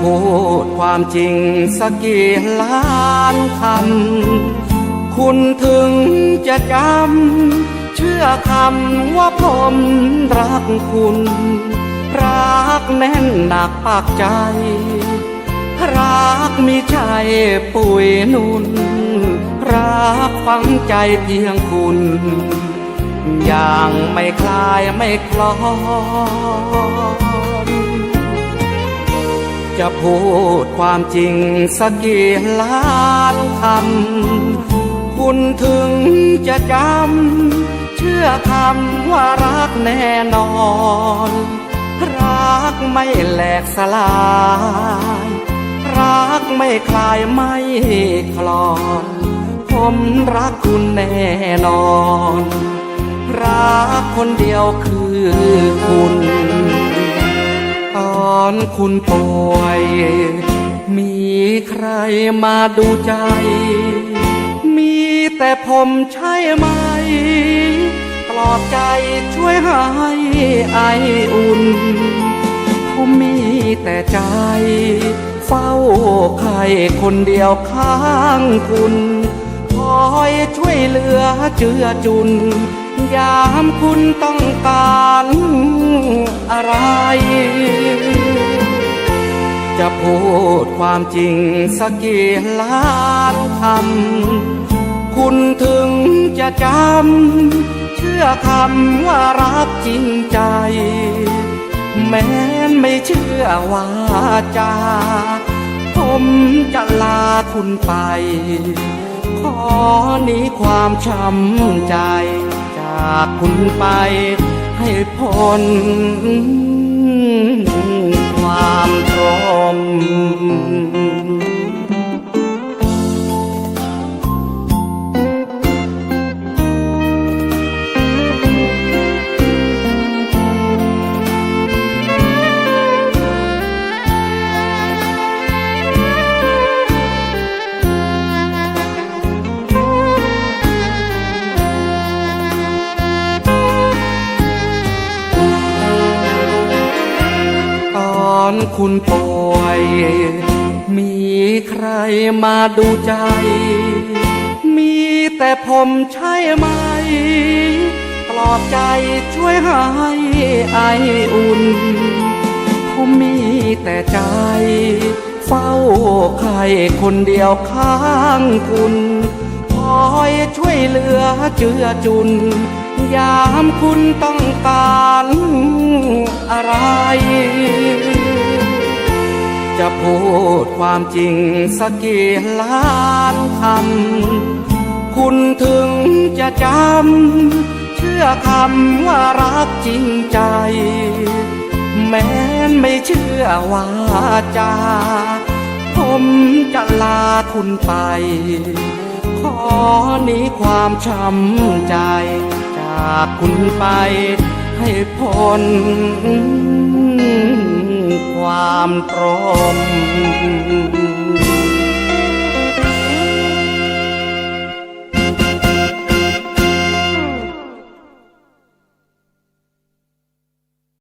พูดความจริงสักกี่ล้านคำ คุณถึงจะจำ เชื่อคำว่าผมรักคุณ รักแน่นหนักปากใจ รักมีใจปุ๋ยนุนรักฝังใจเพียงคุณ อย่างไม่คลายไม่คลอ จะพูดความจริงสักกี่ล้านคำคุณถึงจะจำ เชื่อคำว่ารักแน่นอน รักไม่แหลกสลาย รักไม่คลายไม่คลอน ผมรักคุณแน่นอน รักคนเดียวคือคุณ คุณป่วย มีใครมาดูใจ มีแต่ผมใช่ไหม ปลอบใจช่วยให้ไออุ่น ผมมีแต่ใจ เฝ้าใครคนเดียวข้างคุณคอยช่วยเหลือเจือจุน ยามคุณต้องการอะไร จะพูดความจริงสักกี่ล้านคำ คุณถึงจะจำ เชื่อคำว่ารักจริงใจ แม้นไม่เชื่อว่าจา ผมจะลาคุณไป ขอหนี้ความช้ำใจ จากคุณไปให้พ้นความ คุณป่วย มีใครมาดูใจ มีแต่ผมใช่ไหม ปลอบใจช่วยให้ไออุ่น ผมมีแต่ใจ เฝ้าใครคนเดียวข้างคุณคอยช่วยเหลือเจือจุน ยามคุณต้องการอะไร จะพูดความจริงสักกี่ล้านคำ คุณถึงจะจำ เชื่อคำว่ารักจริงใจ แม้นไม่เชื่อว่าจา ผมจะลาคุณไป ขอหนี้ความช้ำใจ จากคุณไปให้พ้น ความตรม